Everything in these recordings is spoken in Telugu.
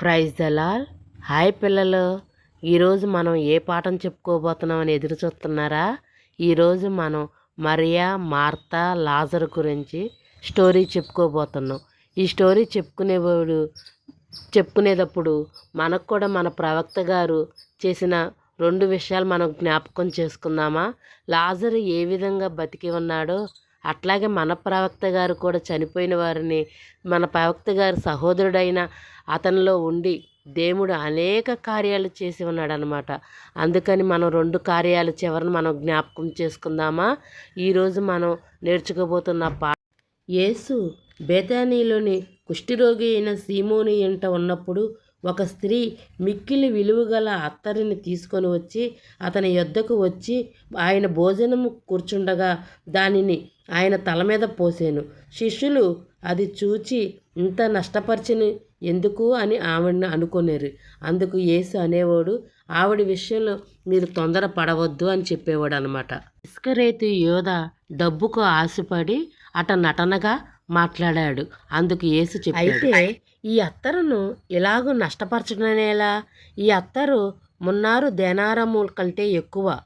ప్రైజ్ దలాల్ హాయ్ పిల్లలు ఈరోజు మనం ఏ పాఠం చెప్పుకోబోతున్నామని ఎదురు చూస్తున్నారా? ఈరోజు మనం మరియా మార్తా లాజర్ గురించి స్టోరీ చెప్పుకోబోతున్నాం. ఈ స్టోరీ చెప్పుకునేవాడు చెప్పుకునేటప్పుడు మనకు కూడా మన ప్రవక్త గారు చేసిన రెండు విషయాలు మనం జ్ఞాపకం చేసుకుందామా? లాజరు ఏ విధంగా బతికి ఉన్నాడో అట్లాగే మన ప్రవక్త గారు కూడా చనిపోయిన వారిని మన ప్రవక్త గారి సహోదరుడైన అతనిలో ఉండి దేవుడు అనేక కార్యాలు చేసి ఉన్నాడు అనమాట అందుకని మనం రెండు కార్యాలు చివరిని మనం జ్ఞాపకం చేసుకుందామా? ఈరోజు మనం నేర్చుకోబోతున్న పా యేసు బేతానీలోని కుష్ఠిరోగి అయిన సీమోని ఇంట ఉన్నప్పుడు ఒక స్త్రీ మిక్కిలి విలువగల అత్తరిని తీసుకొని వచ్చి అతని యొద్దకు వచ్చి ఆయన భోజనము కూర్చుండగా దానిని ఆయన తల మీద పోసాను. శిష్యులు అది చూచి ఇంత నష్టపరిచిన ఎందుకు అని ఆవిడని అనుకునేరు. అందుకు యేసు అనేవాడు ఆవిడ విషయంలో మీరు తొందర పడవద్దు అని చెప్పేవాడు అనమాట ఇస్కరేతు యోధ డబ్బుకు ఆశపడి అట నటనగా మాట్లాడాడు. అందుకు యేసు చెప్పాడు. అయితే ఈ అత్తరును ఇలాగూ నష్టపరచడనేలా ఈ అత్తరు మున్నారు దేనారము కంటే ఎక్కువ.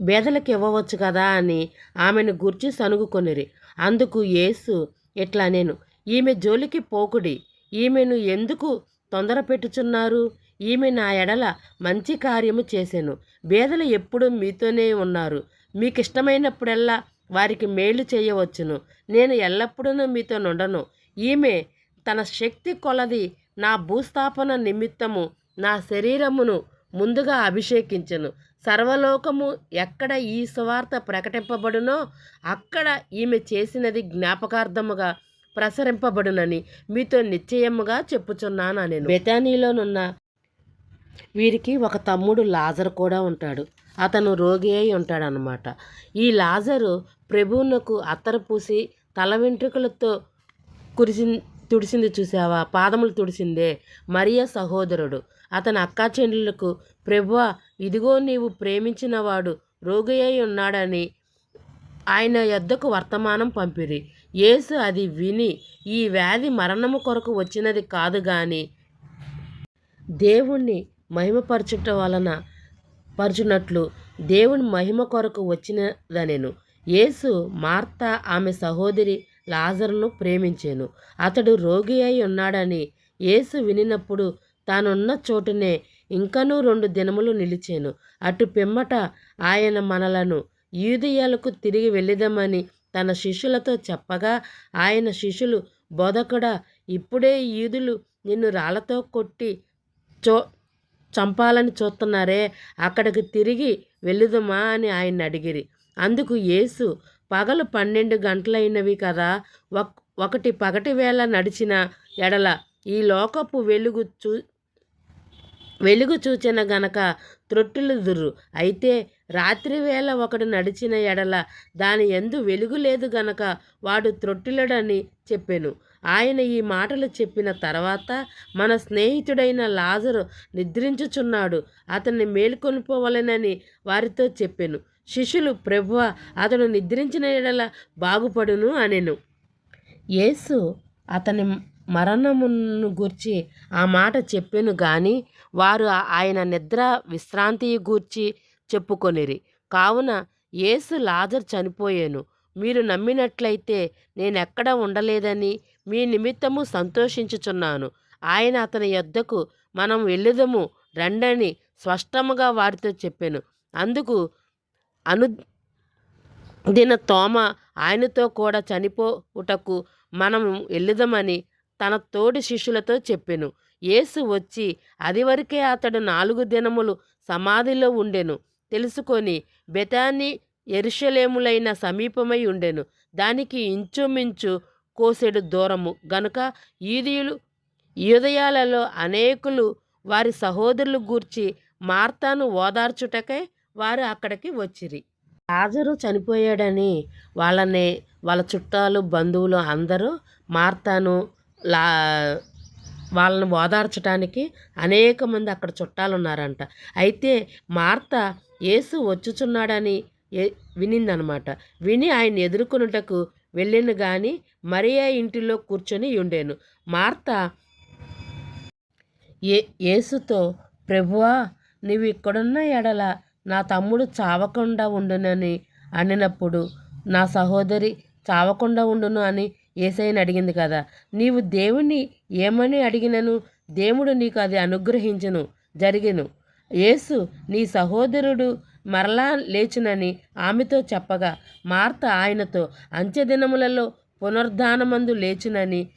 బేదలకు ఇవ్వవచ్చు కదా అని ఆమెను గుర్చి సనుగుకొనిరి అందుకు యేసు ఇట్లా నేను? ఈమె జోలికి పోకుడి. ఈమెను ఎందుకు తొందర పెట్టుచున్నారు? ఈమె నా ఎడల మంచి కార్యము చేశాను బేదలు ఎప్పుడూ మీతోనే ఉన్నారు. మీకు ఇష్టమైనప్పుడల్లా వారికి మేలు చేయవచ్చును. నేను ఎల్లప్పుడూ మీతో నుండను. ఈమె తన శక్తి కొలది నా భూస్థాపన నిమిత్తము నా శరీరమును ముందుగా అభిషేకించను. సర్వలోకము ఎక్కడ ఈ సువార్త ప్రకటింపబడునో అక్కడ ఈమె చేసినది జ్ఞాపకార్థముగా ప్రసరింపబడునని మీతో నిశ్చయముగా చెప్పుచున్నాను నేను బెతానీలోనున్న వీరికి ఒక తమ్ముడు లాజర్ కూడా ఉంటాడు. అతను రోగి అయి ఉంటాడనమాట ఈ లాజరు ప్రభువునకు అత్తర పూసి తల వెంట్రుకలతో కురిసి తుడిసింది చూసావా పాదములు తుడిసిందే. మరియ సహోదరుడు. అతని అక్కా చెల్లెలకు ప్రభు ఇదిగో నీవు ప్రేమించినవాడు రోగి అయి ఉన్నాడని ఆయన యొద్దకు వర్తమానం పంపిరి. యేసు అది విని ఈ వ్యాధి మరణము కొరకు వచ్చినది కాదు గాని దేవుణ్ణి మహిమపరచుట వలన పరుచునట్లు దేవుని మహిమ కొరకు వచ్చినదనెను. యేసు మార్త ఆమె సహోదరి లాజరును ప్రేమించాను. అతడు రోగి అయి ఉన్నాడని యేసు వినినప్పుడు తానున్న చోటునే ఇంకనూ రెండు దినములు నిలిచాను. అటు పిమ్మట ఆయన మనలను యూదియాలకు తిరిగి వెళ్ళిదామని తన శిష్యులతో చెప్పగా ఆయన శిష్యులు బోధకుడా ఇప్పుడే యూదులు నిన్ను రాళ్ళతో కొట్టి చో చంపాలని చూస్తున్నారే అక్కడికి తిరిగి వెళ్ళుదమా అని ఆయన అడిగిరి. అందుకు యేసు పగలు పన్నెండు గంటలైనవి కదా ఒకటి పగటి వేళ నడిచిన ఎడల ఈ లోకపు వెలుగు చూ వెలుగు చూచిన గనక త్రొట్టులుదురు అయితే రాత్రి వేళ ఒకడు నడిచిన ఎడల దాని ఎందు వెలుగు లేదు గనక వాడు త్రొట్టిలడని చెప్పాను. ఆయన ఈ మాటలు చెప్పిన తర్వాత మన స్నేహితుడైన లాజరు నిద్రించుచున్నాడు. అతన్ని మేల్కొనిపోవలెనని వారితో చెప్పెను. శిష్యులు ప్రభువ అతడు నిద్రించిన ఎడల బాగుపడును అనెను. యేసు అతని మరణమును గూర్చి ఆ మాట చెప్పెను గాని వారు ఆయన నిద్ర విశ్రాంతి గూర్చి చెప్పుకొనిరి. కావున యేసు లాజర్ చనిపోయాను. మీరు నమ్మినట్లయితే నేనెక్కడ ఉండలేదని మీ నిమిత్తము సంతోషించుచున్నాను. ఆయన అతని యొద్దకు మనం వెళ్ళుదము రండని స్పష్టముగా వారితో చెప్పాను. అందుకు అను దిన తోమ ఆయనతో కూడా చనిపోవుటకు మనం వెళ్ళుదామని తన తోడి శిష్యులతో చెప్పెను. యేసు వచ్చి అది వరకే అతడు నాలుగు దినములు సమాధిలో ఉండెను. తెలుసుకొని బెతాని ఎరుషలేములైన సమీపమై ఉండెను. దానికి ఇంచుమించు కోసెడు దూరము. గనుక ఈదియులు యూదయాలలో అనేకులు వారి సహోదరులు గూర్చి మార్తాను ఓదార్చుటకై వారు అక్కడికి వచ్చిరి. లాజరు చనిపోయాడని వాళ్ళని వాళ్ళ చుట్టాలు బంధువులు అందరూ మార్తాను లా వాళ్ళని ఓదార్చడానికి అనేక మంది అక్కడ చుట్టాలు ఉన్నారంట అయితే మార్త యేసు వచ్చుచున్నాడని వినిందనమాట. విని ఆయన ఎదుర్కొనుటకు వెళ్ళిన కానీ మరియా ఇంటిలో కూర్చొని ఉండేను మార్త ఏ యేసుతో ప్రభువా నీవు ఇక్కడున్న ఎడల నా తమ్ముడు చావకుండా ఉండునని అనినప్పుడు నా సహోదరి చావకుండా ఉండును అని ఏసైని అడిగింది కదా. నీవు దేవుని ఏమని అడిగినను? దేవుడు నీకు అది అనుగ్రహించను జరిగిను. యేసు నీ సహోదరుడు మరలా లేచునని ఆమెతో చెప్పగా మార్త ఆయనతో అంత్యదినములలో పునరుద్ధానమందు లేచునని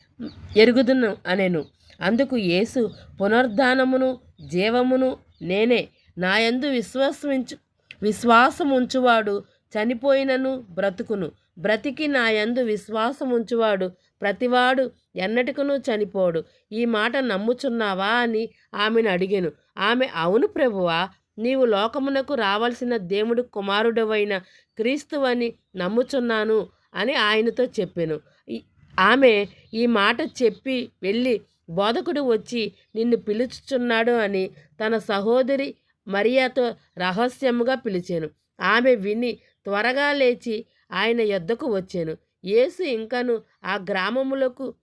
ఎరుగుదును అనెను. అందుకు యేసు పునరుద్ధానమును జీవమును నేనే నాయందు విశ్వాసముంచు విశ్వాసముంచువాడు చనిపోయినను బ్రతుకును. బ్రతికి నాయందు విశ్వాసముంచువాడు ప్రతివాడు ఎన్నటికును చనిపోడు. ఈ మాట నమ్ముచున్నావా? అని ఆమెను అడిగాను. ఆమె అవును ప్రభువా నీవు లోకమునకు రావాల్సిన దేవుడు కుమారుడవైన క్రీస్తువని నమ్ముచున్నాను అని ఆయనతో చెప్పాను. ఆమె ఈ మాట చెప్పి వెళ్ళి బోధకుడు వచ్చి నిన్ను పిలుచుచున్నాడు అని తన సహోదరి మరియాతో రహస్యముగా పిలిచాను. ఆమె విని త్వరగా లేచి ఆయన యొద్దకు వచ్చాను. యేసు ఇంకను ఆ గ్రామములకు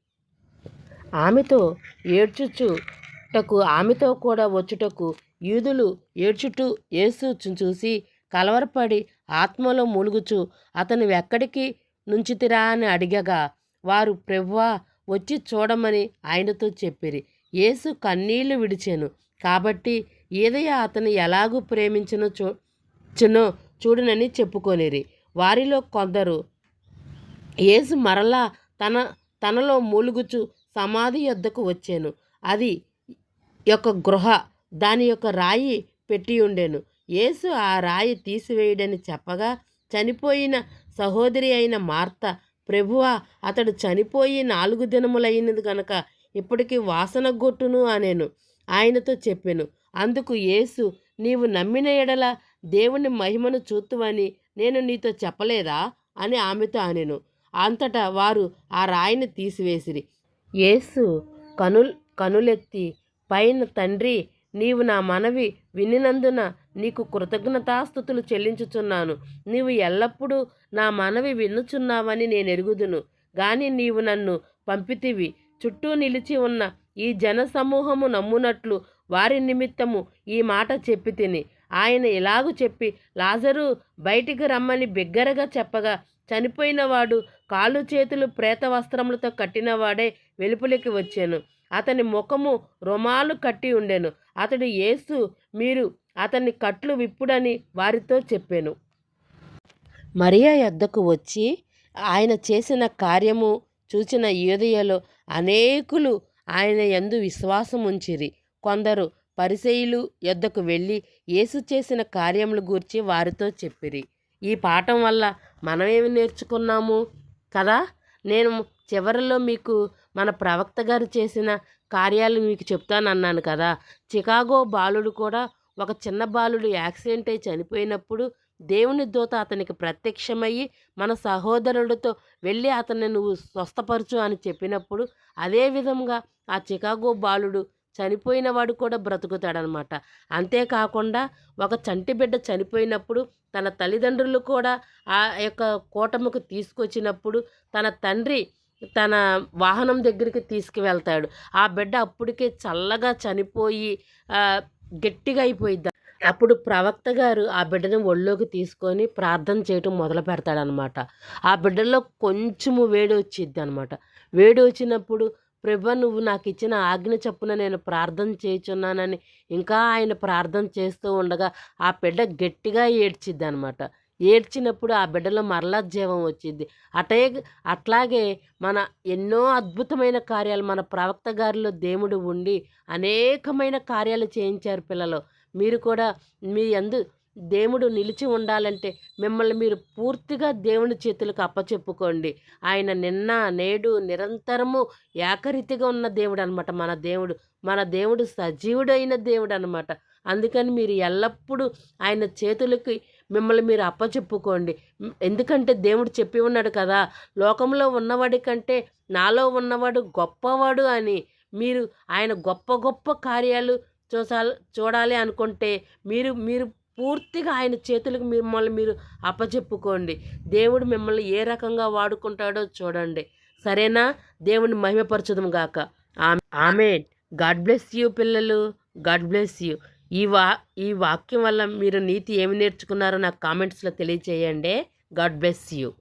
ఆమెతో ఏడ్చుచుటకు ఆమెతో కూడా వచ్చుటకు యూదులు ఏడ్చుటూ యేసు చూసి కలవరపడి ఆత్మలో మూలుగుచు అతను ఎక్కడికి నుంచితిరా? అని అడిగగా వారు ప్రవ్వా వచ్చి చూడమని ఆయనతో చెప్పిరి. యేసు కన్నీళ్ళు విడిచాను. కాబట్టి ఏదయ్య అతను ఎలాగూ ప్రేమించను చూ చునో చూడునని చెప్పుకొనిరి. వారిలో కొందరు యేసు మరలా తన తనలో మూలుగుచు సమాధి యొద్దకు వచ్చాను. అది యొక్క గృహ దాని యొక్క రాయి పెట్టి ఉండెను. యేసు ఆ రాయి తీసివేయడని చెప్పగా చనిపోయిన సహోదరి అయిన మార్త ప్రభువా అతడు చనిపోయి నాలుగు దినములైనది గనక ఇప్పటికీ వాసన గొట్టును అనేను. ఆయనతో చెప్పెను అందుకు యేసు నీవు నమ్మిన ఎడల దేవుని మహిమను చూతువని నేను నీతో చెప్పలేదా? అని ఆమెతో అనెను. అంతటా వారు ఆ రాయిని తీసివేసిరి. యేసు కనుల్ కనులెత్తి పైన తండ్రి నీవు నా మనవి వినినందున నీకు కృతజ్ఞతాస్థుతులు చెల్లించుచున్నాను. నీవు ఎల్లప్పుడూ నా మనవి వినుచున్నావని నేను ఎరుగుదును గాని నీవు నన్ను పంపితివి. చుట్టూ నిలిచి ఉన్న ఈ జన సమూహము నమ్మునట్లు వారి నిమిత్తము ఈ మాట చెప్పి తిని ఆయన ఇలాగు చెప్పి లాజరు బయటికి రమ్మని బిగ్గరగా చెప్పగా చనిపోయినవాడు కాళ్ళు చేతులు ప్రేత వస్త్రములతో కట్టినవాడే వెలుపలికి వచ్చాను. అతని ముఖము రుమాలు కట్టి ఉండెను. అతడు యేసు మీరు అతన్ని కట్లు విప్పుడని వారితో చెప్పాను. మరియా యొద్దకు వచ్చి ఆయన చేసిన కార్యము చూచిన యూదయలో అనేకులు ఆయన ఎందు విశ్వాసం ఉంచిరి. కొందరు పరిసయులు యొద్దకు వెళ్ళి యేసు చేసిన కార్యముల గూర్చి వారితో చెప్పిరి. ఈ పాఠం వల్ల మనమేమి నేర్చుకున్నాము? కదా? నేను చివరిలో మీకు మన ప్రవక్త గారు చేసిన కార్యాలు మీకు చెప్తానన్నాను కదా! చికాగో బాలుడు కూడా ఒక చిన్న బాలుడు యాక్సిడెంట్ అయి చనిపోయినప్పుడు దేవుని దూత అతనికి ప్రత్యక్షమయ్యి మన సహోదరుడితో వెళ్ళి అతన్ని నువ్వు స్వస్థపరచు అని చెప్పినప్పుడు అదే విధంగా ఆ చికాగో బాలుడు చనిపోయిన వాడు కూడా బ్రతుకుతాడనమాట. అంతేకాకుండా ఒక చంటి బిడ్డ చనిపోయినప్పుడు తన తల్లిదండ్రులు కూడా ఆ యొక్క కూటమికి తీసుకొచ్చినప్పుడు తన తండ్రి తన వాహనం దగ్గరికి తీసుకువెళ్తాడు. ఆ బిడ్డ అప్పటికే చల్లగా చనిపోయి గట్టిగా అయిపోయిద్ది. అప్పుడు ప్రవక్త గారు ఆ బిడ్డని ఒళ్ళోకి తీసుకొని ప్రార్థన చేయటం మొదలు పెడతాడనమాట ఆ బిడ్డలో కొంచెము వేడి వచ్చిద్ది అనమాట వేడి వచ్చినప్పుడు ప్రభ నువ్వు నాకు ఇచ్చిన ఆజ్ఞ చప్పున నేను ప్రార్థన చేయుచున్నానని ఇంకా ఆయన ప్రార్థన చేస్తూ ఉండగా ఆ బిడ్డ గట్టిగా ఏడ్చిద్ది అనమాట ఏడ్చినప్పుడు ఆ బిడ్డలో మరలా జీవం వచ్చింది. అటే అట్లాగే మన ఎన్నో అద్భుతమైన కార్యాలు మన ప్రవక్త గారిలో దేవుడు ఉండి అనేకమైన కార్యాలు చేయించారు పిల్లలు. మీరు కూడా మీ అందు దేవుడు నిలిచి ఉండాలంటే మిమ్మల్ని మీరు పూర్తిగా దేవుని చేతులకు అప్పచెప్పుకోండి. ఆయన నిన్న నేడు నిరంతరము ఏకరీతిగా ఉన్న దేవుడు అనమాట మన దేవుడు. మన దేవుడు సజీవుడైన దేవుడు అనమాట అందుకని మీరు ఎల్లప్పుడూ ఆయన చేతులకి మిమ్మల్ని మీరు అప్పచెప్పుకోండి. ఎందుకంటే దేవుడు చెప్పి ఉన్నాడు కదా లోకంలో ఉన్నవాడి కంటే నాలో ఉన్నవాడు గొప్పవాడు అని. మీరు ఆయన గొప్ప గొప్ప కార్యాలు చూసాలి చూడాలి అనుకుంటే మీరు మీరు పూర్తిగా ఆయన చేతులకు మిమ్మల్ని మీరు అప్పచెప్పుకోండి. దేవుడు మిమ్మల్ని ఏ రకంగా వాడుకుంటాడో చూడండి. సరేనా? దేవుని మహిమపరచుదాం గాక. ఆమె. గాడ్ బ్లెస్ యూ పిల్లలు. God bless you. ఈ వా ఈ వాక్యం వల్ల మీరు నీతి ఏమి నేర్చుకున్నారో నాకు కామెంట్స్లో తెలియచేయండి. God bless you.